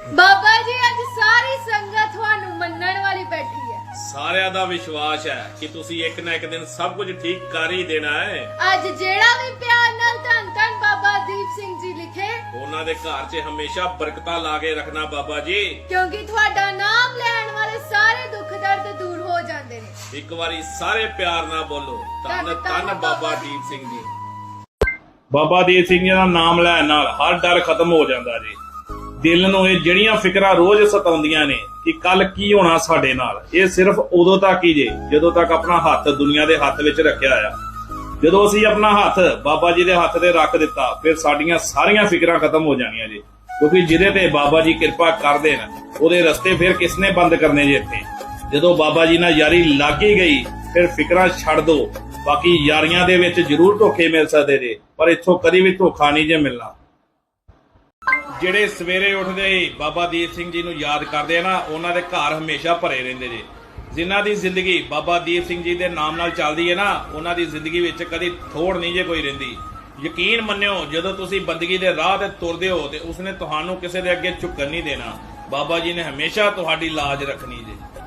ਬਾਬਾ ਜੀ ਅੱਜ ਸਾਰੀ ਸੰਗਤ ਤੁਹਾਨੂੰ ਮੰਨਣ ਵਾਲੀ ਬੈਠੀ ਹੈ। ਸਾਰਿਆਂ ਦਾ ਵਿਸ਼ਵਾਸ ਹੈ ਕਿ ਤੁਸੀਂ ਇੱਕ ਨਾ ਇੱਕ ਦਿਨ ਸਭ ਕੁਝ ਠੀਕ ਕਰ ਹੀ ਦੇਣਾ ਹੈ। ਅੱਜ ਜਿਹੜਾ ਵੀ ਪਿਆਰ ਨਾਲ ਧੰਨ ਧੰਨ ਬਾਬਾ ਦੀਪ ਸਿੰਘ ਜੀ ਲਿਖੇ ਉਹਨਾਂ ਦੇ ਘਰ 'ਚ ਹਮੇਸ਼ਾ ਬਰਕਤਾਂ ਲਾ ਕੇ ਰੱਖਣਾ ਬਾਬਾ ਜੀ। ਕਿਉਂਕਿ ਤੁਹਾਡਾ ਨਾਮ ਲੈਣ ਵਾਲੇ ਸਾਰੇ ਦੁੱਖ ਦਰਦ ਦੂਰ ਹੋ ਜਾਂਦੇ ਨੇ। ਇੱਕ ਵਾਰੀ ਸਾਰੇ ਪਿਆਰ ਨਾਲ ਬੋਲੋ ਧੰਨ ਧੰਨ ਬਾਬਾ ਦੀਪ ਸਿੰਘ ਜੀ। ਬਾਬਾ ਦੀਪ ਸਿੰਘ ਜੀ ਦਾ ਨਾਮ ਲੈਣ ਨਾਲ ਹਰ ਡਰ ਖਤਮ ਹੋ ਜਾਂਦਾ ਜੀ। ਦਿਲ ਨੂੰ ਇਹ ਜਿਹੜੀਆਂ ਫਿਕਰਾਂ ਰੋਜ਼ ਸਤਾਉਂਦੀਆਂ ਨੇ ਕਿ ਕੱਲ ਕੀ ਹੋਣਾ ਸਾਡੇ ਨਾਲ, ਇਹ ਸਿਰਫ ਉਦੋਂ ਤੱਕ ਹੀ ਜੇ, ਜਦੋਂ ਤੱਕ ਆਪਣਾ ਹੱਥ ਦੁਨੀਆ ਦੇ ਹੱਥ ਵਿੱਚ ਰੱਖਿਆ ਆ। ਜਦੋਂ ਅਸੀਂ ਆਪਣਾ ਹੱਥ ਬਾਬਾ ਜੀ ਦੇ ਹੱਥ ਤੇ ਰੱਖ ਦਿੱਤਾ, ਫਿਰ ਸਾਡੀਆਂ ਸਾਰੀਆਂ ਫਿਕਰਾਂ ਖਤਮ ਹੋ ਜਾਣੀਆਂ ਜੀ। ਕਿਉਂਕਿ ਜਿਹਦੇ ਤੇ ਬਾਬਾ ਜੀ ਕਿਰਪਾ ਕਰਦੇ ਨੇ, ਉਹਦੇ ਰਸਤੇ ਫਿਰ ਕਿਸਨੇ ਬੰਦ ਕਰਨੇ ਜੇ ਇੱਥੇ? ਜਦੋਂ ਬਾਬਾ ਜੀ ਨਾਲ ਯਾਰੀ ਲੱਗ ਹੀ ਗਈ, ਫਿਰ ਫਿਕਰਾਂ ਛੱਡ ਦੋ। ਬਾਕੀ ਯਾਰੀਆਂ ਦੇ ਵਿੱਚ ਜ਼ਰੂਰ ਧੋਖੇ ਮਿਲ ਸਕਦੇ ਜੇ, ਪਰ ਇੱਥੋਂ ਕਦੀ ਵੀ ਧੋਖਾ ਨਹੀਂ ਜੇ ਮਿਲਣਾ। ਜਿਹੜੇ ਸਵੇਰੇ ਉੱਠਦੇ ਹੀ ਬਾਬਾ ਦੀਪ ਸਿੰਘ ਜੀ ਨੂੰ ਯਾਦ ਕਰਦੇ ਆ ਨਾ, ਉਹਨਾਂ ਦੇ ਘਰ ਹਮੇਸ਼ਾ ਭਰੇ ਰਹਿੰਦੇ ਜੇ। ਜਿਨ੍ਹਾਂ ਦੀ ਜ਼ਿੰਦਗੀ ਬਾਬਾ ਦੀਪ ਸਿੰਘ ਜੀ ਦੇ ਨਾਮ ਨਾਲ ਚੱਲਦੀ ਹੈ ਨਾ, ਉਹਨਾਂ ਦੀ ਜ਼ਿੰਦਗੀ ਵਿੱਚ ਕਦੀ ਥੋੜ ਨਹੀਂ ਜੇ ਕੋਈ ਰਹਿੰਦੀ। ਯਕੀਨ ਮੰਨਿਓ, ਜਦੋਂ ਤੁਸੀਂ ਬੰਦਗੀ ਦੇ ਰਾਹ ਤੇ ਤੁਰਦੇ ਹੋ ਤੇ ਉਸਨੇ ਤੁਹਾਨੂੰ ਕਿਸੇ ਦੇ ਅੱਗੇ ਝੁਕਣ ਨਹੀਂ ਦੇਣਾ। ਬਾਬਾ ਜੀ ਨੇ ਹਮੇਸ਼ਾ ਤੁਹਾਡੀ ਲਾਜ ਰੱਖਣੀ ਜੇ।